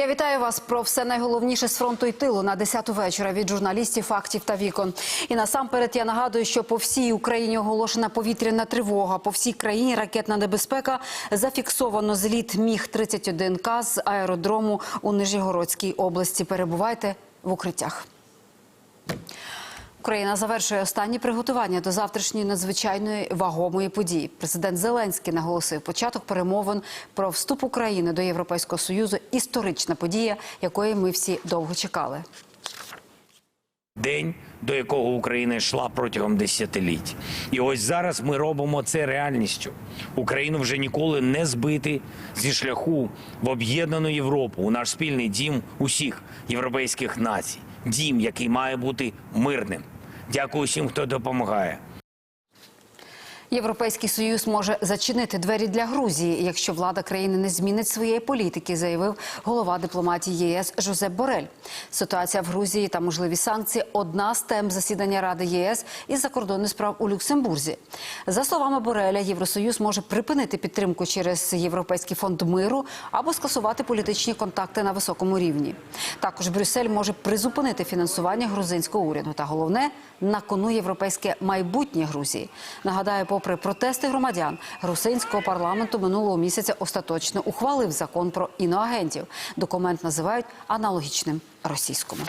Я вітаю вас про все найголовніше з фронту і тилу на 10-ту вечора від журналістів, фактів та вікон. І насамперед я нагадую, що по всій Україні оголошена повітряна тривога. По всій країні ракетна небезпека зафіксовано зліт міг 31 к з аеродрому у Нижньогородській області. Перебувайте в укриттях. Україна завершує останні приготування до завтрашньої надзвичайної вагомої події. Президент Зеленський наголосив початок перемовин про вступ України до Європейського союзу. Історична подія, якої ми всі довго чекали. День, до якого Україна йшла протягом десятиліть. І ось зараз ми робимо це реальністю. Україну вже ніколи не збити зі шляху в об'єднану Європу, у наш спільний дім усіх європейських націй. Дім, який має бути мирним. Дякую всім, хто допомагає. Європейський союз може зачинити двері для Грузії, якщо влада країни не змінить своєї політики, заявив голова дипломатії ЄС Жозеп Борель. Ситуація в Грузії та можливі санкції одна з тем засідання Ради ЄС із закордонних справ у Люксембурзі. За словами Бореля, Євросоюз може припинити підтримку через Європейський фонд миру або скасувати політичні контакти на високому рівні. Також Брюссель може призупинити фінансування грузинського уряду. Та головне на кону європейське майбутнє Грузії. Нагадаю, попри протести громадян, грусинського парламенту минулого місяця остаточно ухвалив закон про іноагентів. Документ називають аналогічним російському.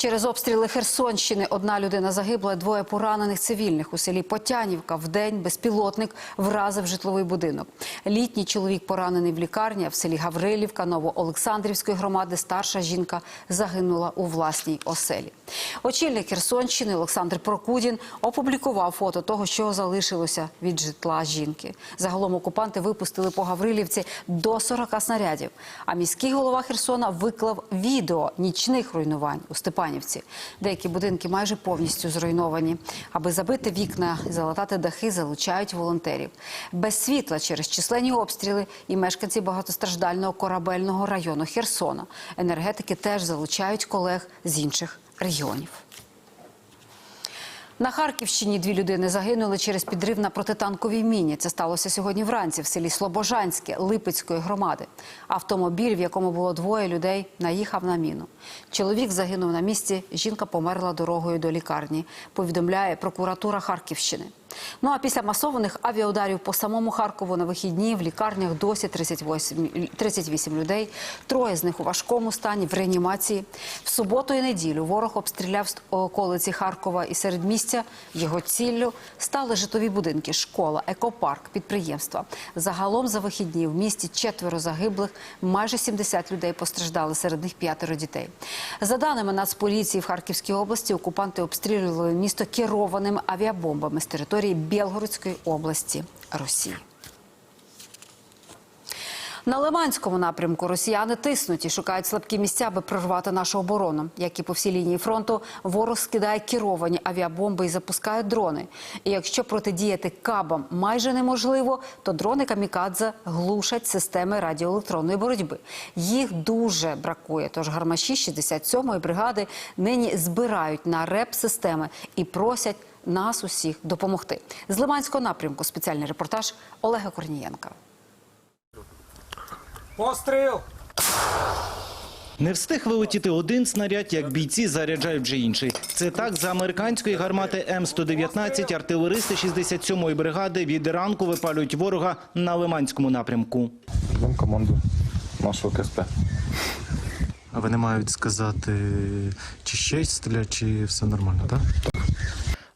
Через обстріли Херсонщини одна людина загибла, двоє поранених цивільних у селі Потянівка. Вдень безпілотник вразив житловий будинок. Літній чоловік поранений в лікарні, а в селі Гаврилівка Новоолександрівської громади старша жінка загинула у власній оселі. Очільник Херсонщини Олександр Прокудін опублікував фото того, що залишилося від житла жінки. Загалом окупанти випустили по Гаврилівці до 40 снарядів. А міський голова Херсона виклав відео нічних руйнувань у Степанівці. Деякі будинки майже повністю зруйновані. Аби забити вікна і залатати дахи, залучають волонтерів. Без світла через численні обстріли і мешканці багатостраждального корабельного району Херсона. Енергетики теж залучають колег з інших регіонів. На Харківщині дві людини загинули через підрив на протитанковій міні. Це сталося сьогодні вранці в селі Слобожанське Липецької громади. Автомобіль, в якому було двоє людей, наїхав на міну. Чоловік загинув на місці. Жінка померла дорогою до лікарні. Повідомляє прокуратура Харківщини. Ну а після масованих авіаударів по самому Харкову на вихідні в лікарнях досі 38, 38 людей. Троє з них у важкому стані в реанімації. В суботу і неділю ворог обстріляв околиці Харкова і середмістя. Його ціллю стали житлові будинки, школа, екопарк, підприємства. Загалом за вихідні в місті четверо загиблих, майже 70 людей постраждали, серед них п'ятеро дітей. За даними Нацполіції в Харківській області, окупанти обстрілювали місто керованими авіабомбами з території Білгородської області Росії. На Лиманському напрямку росіяни тиснуть і шукають слабкі місця, аби прорвати нашу оборону. Як і по всій лінії фронту, ворог скидає керовані авіабомби і запускає дрони. І якщо протидіяти кабам майже неможливо, то дрони камікадзе глушать системи радіоелектронної боротьби. Їх дуже бракує. Тож гармаші 67-ї бригади нині збирають на реп-системи і просять нас усіх допомогти. З Лиманського напрямку спеціальний репортаж Олега Корнієнка. Постріл! Не встиг вилетіти один снаряд, як бійці заряджають вже інший. Це так за американської гармати М119 артилеристи 67-ї бригади від ранку випалюють ворога на Лиманському напрямку. Ждемо команду нашого КСП. А вони мають сказати, чи ще стрілять, чи все нормально, так?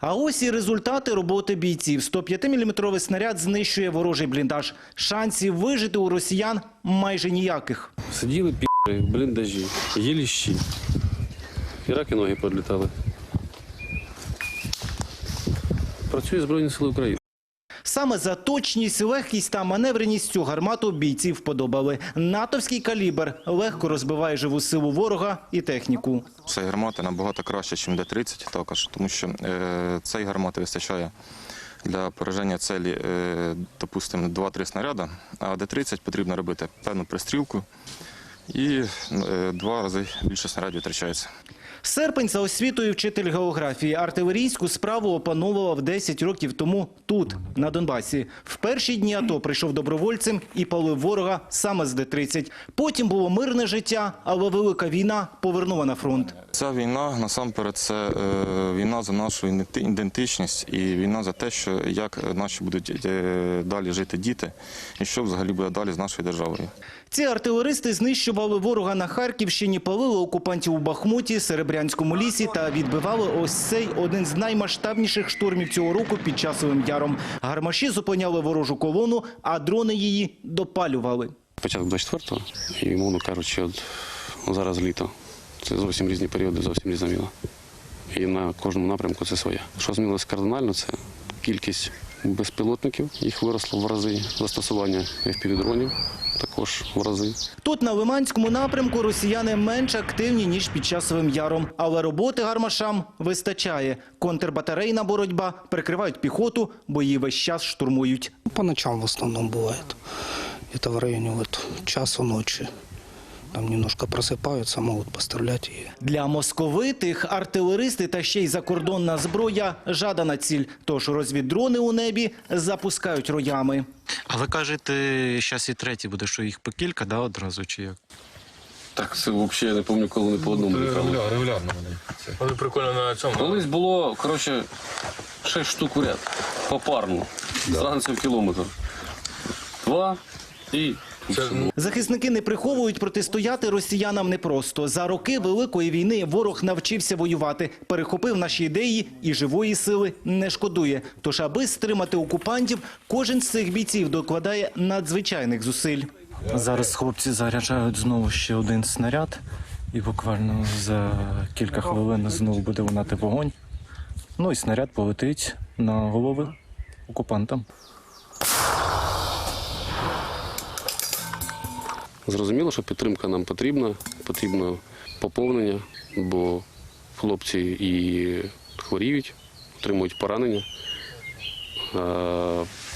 А ось і результати роботи бійців. 105-мм снаряд знищує ворожий бліндаж. Шансів вижити у росіян майже ніяких. Сиділи пі***ри в бліндажі, їли щі. Хіраки ноги подлітали. Працює Збройні Сили України. Саме за точність, легкість та маневреність цю гармату бійців вподобали. Натовський калібр легко розбиває живу силу ворога і техніку. Ця гармата набагато краще, ніж Д-30 також, тому що е, цієї гармати вистачає для пораження цілі, е, допустимо, 2-3 снаряди, а Д-30 потрібно робити певну пристрілку і е, два рази більше снарядів втрачається. Серпень за освітою вчитель географії. Артилерійську справу опановував 10 років тому тут, на Донбасі. В перші дні АТО прийшов добровольцем і палив ворога саме з Д-30. Потім було мирне життя, але велика війна повернула на фронт. Ця війна насамперед це е, війна за нашу ідентичність і війна за те, що як наші будуть е, далі жити діти, і що взагалі буде далі з нашою державою. Ці артилеристи знищували ворога на Харківщині, палили окупантів у Бахмуті, Серебрянському лісі та відбивали ось цей один з наймасштабніших штурмів цього року під часовим яром. Гармаші зупиняли ворожу колону, а дрони її допалювали. Початок 24-го, і, мовно кажучи, от зараз літо. Це зовсім різні періоди, зовсім різна війна. І на кожному напрямку це своє. Що змінилося кардинально, це кількість безпілотників, їх виросло в рази, застосування FPV-дронів також в рази. Тут на Лиманському напрямку росіяни менш активні, ніж під часовим яром. Але роботи гармашам вистачає. Контрбатарейна боротьба, прикривають піхоту, бо її весь час штурмують. По ночам в основном бывает. Это в районе вот часу ночи. Там немножко просыпаются, могут пострелять и Для московитих артилеристи та ще й закордонна зброя – жадана ціль. Тож розвіддрони у небі запускають роями. А ви кажете, зараз і третій буде, що їх по кілька, да, одразу чи як? Так, це взагалі я не пам'ятаю, коли вони по одному літали. Регулярно, регулярно вони. Вони прикольно на цьому. Колись було, коротше, 6 штук в ряд. Попарно. Зранці в кілометр. Два і. Захисники не приховують протистояти росіянам непросто. За роки Великої війни ворог навчився воювати, перехопив наші ідеї і живої сили не шкодує. Тож, аби стримати окупантів, кожен з цих бійців докладає надзвичайних зусиль. Зараз хлопці заряджають знову ще один снаряд, і буквально за кілька хвилин знову буде лунати вогонь. Ну і снаряд полетить на голови окупантам. Зрозуміло, що підтримка нам потрібна, потрібно поповнення, бо хлопці і хворіють, отримують поранення.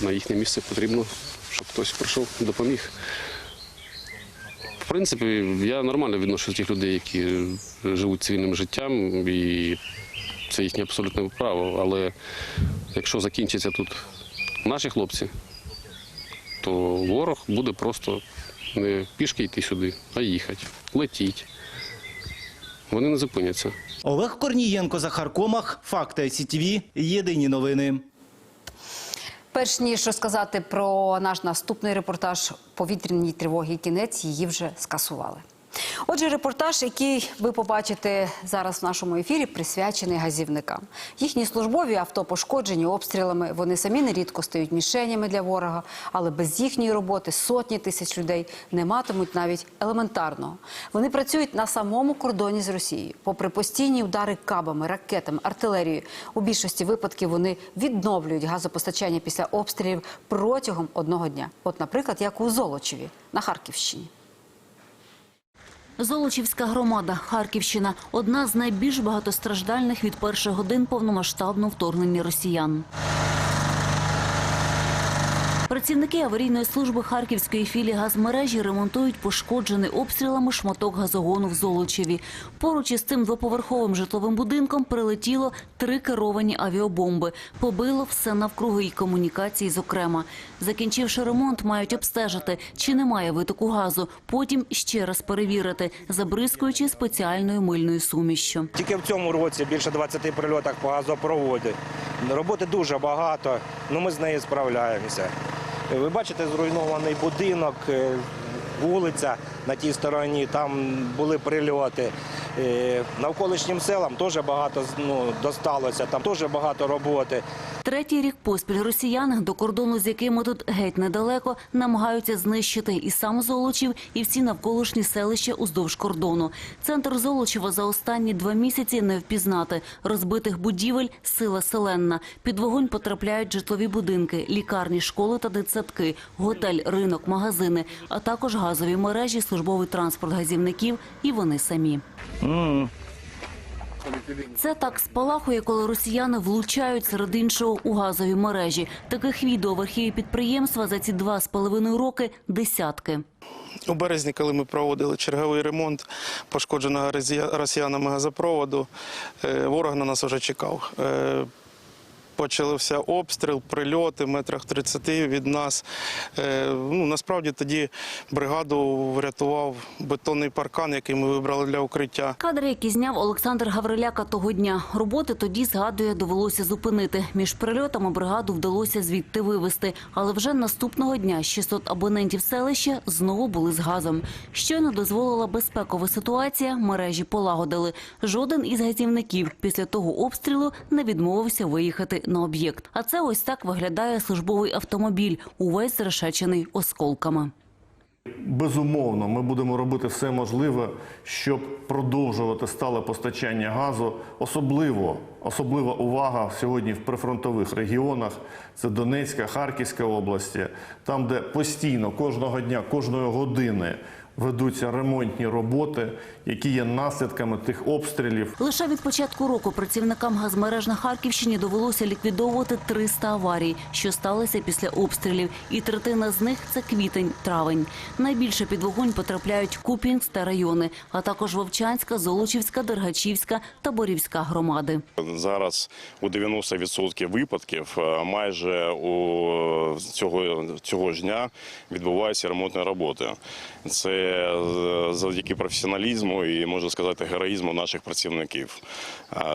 На їхнє місце потрібно, щоб хтось прийшов допоміг. В принципі, я нормально відношу тих людей, які живуть цивільним життям, і це їхнє абсолютне право. Але якщо закінчаться тут наші хлопці, то ворог буде просто не пішки йти сюди, а їхати, летіть. Вони не зупиняться. Олег Корнієнко, Захар Комах, Факти СІТВ, Єдині новини. Перш ніж розказати про наш наступний репортаж повітряні тривоги, кінець її вже скасували. Отже, репортаж, який ви побачите зараз в нашому ефірі, присвячений газівникам. Їхні службові авто пошкоджені обстрілами. Вони самі нерідко стають мішенями для ворога, але без їхньої роботи сотні тисяч людей не матимуть навіть елементарного. Вони працюють на самому кордоні з Росією. Попри постійні удари кабами, ракетами, артилерією, у більшості випадків вони відновлюють газопостачання після обстрілів протягом одного дня. От, наприклад, як у Золочеві на Харківщині. Золочівська громада, Харківщина одна з найбільш багатостраждальних від перших годин повномасштабного вторгнення росіян. Працівники аварійної служби Харківської філії газмережі ремонтують пошкоджений обстрілами шматок газогону в Золочеві. Поруч із цим двоповерховим житловим будинком прилетіло три керовані авіабомби. Побило все навкруги і комунікації, зокрема. Закінчивши ремонт, мають обстежити, чи немає витоку газу. Потім ще раз перевірити, забризкуючи спеціальною мильною сумішшю. Тільки в цьому році більше 20 прильотах по газопроводі. Роботи дуже багато, ну ми з нею справляємося. Ви бачите, зруйнований будинок, е, вулиця на тій стороні, там були прильоти. Навколишнім селам теж багато ну, досталося, там теж багато роботи. Третій рік поспіль росіяни, до кордону з якими тут геть недалеко, намагаються знищити і сам Золочів, і всі навколишні селища уздовж кордону. Центр Золочева за останні два місяці не впізнати. Розбитих будівель – сила селенна. Під вогонь потрапляють житлові будинки, лікарні, школи та дитсадки, готель, ринок, магазини, а також газові мережі, службовий транспорт газівників і вони самі. Це так спалахує, коли росіяни влучають серед іншого у газові мережі. Таких відео в архіві підприємства за ці два з половиною роки десятки. У березні, коли ми проводили черговий ремонт пошкодженого росіянами газопроводу, е, ворог на нас вже чекав. Почався обстріл, прильоти метрах 30 від нас. Е, Ну, насправді тоді бригаду врятував бетонний паркан, який ми вибрали для укриття. Кадри, які зняв Олександр Гавриляка того дня. Роботи тоді, згадує, довелося зупинити. Між прильотами бригаду вдалося звідти вивезти. Але вже наступного дня 600 абонентів селища знову були з газом. Щойно дозволила безпекова ситуація, мережі полагодили. Жоден із газівників після того обстрілу не відмовився виїхати на об'єкт. А це ось так виглядає службовий автомобіль, увесь зрешечений осколками. Безумовно, ми будемо робити все можливе, щоб продовжувати стале постачання газу. Особливо, особлива увага сьогодні в прифронтових регіонах. Це Донецька, Харківська області, там, де постійно кожного дня, кожної години ведуться ремонтні роботи, які є наслідками тих обстрілів. Лише від початку року працівникам газмереж на Харківщині довелося ліквідовувати 300 аварій, що сталися після обстрілів. І третина з них – це квітень-травень. Найбільше під вогонь потрапляють Куп'янськ та райони, а також Вовчанська, Золочівська, Дергачівська та Борівська громади. Зараз у 90% випадків е, майже у цього, цього ж дня відбуваються ремонтні роботи. Це завдяки професіоналізму і можна сказати героїзму наших працівників.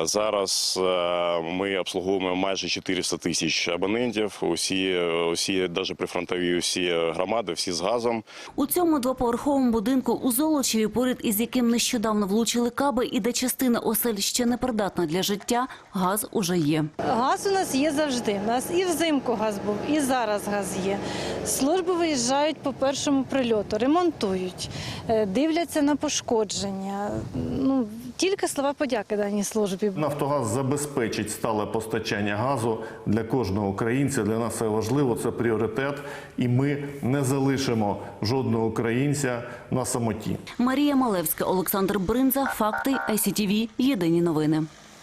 Зараз е, ми обслуговуємо майже 400 тисяч абонентів. Усі, усі навіть прифронтові усі громади, всі з газом. У цьому двоповерховому будинку у Золочеві, поряд із яким нещодавно влучили каби, і де частина осель ще не придатна для життя, газ уже є. Газ у нас є завжди. У нас і взимку газ був, і зараз газ є. Служби виїжджають по першому прильоту, ремонтують, е, дивляться на пошкодження. Ну тільки слова подяки даній службі. Нафтогаз забезпечить стале постачання газу для кожного українця. Для нас це важливо, це пріоритет, і ми не залишимо жодного українця на самоті. Марія Малевська, Олександр Бринза, Факти, ICTV, Єдині новини.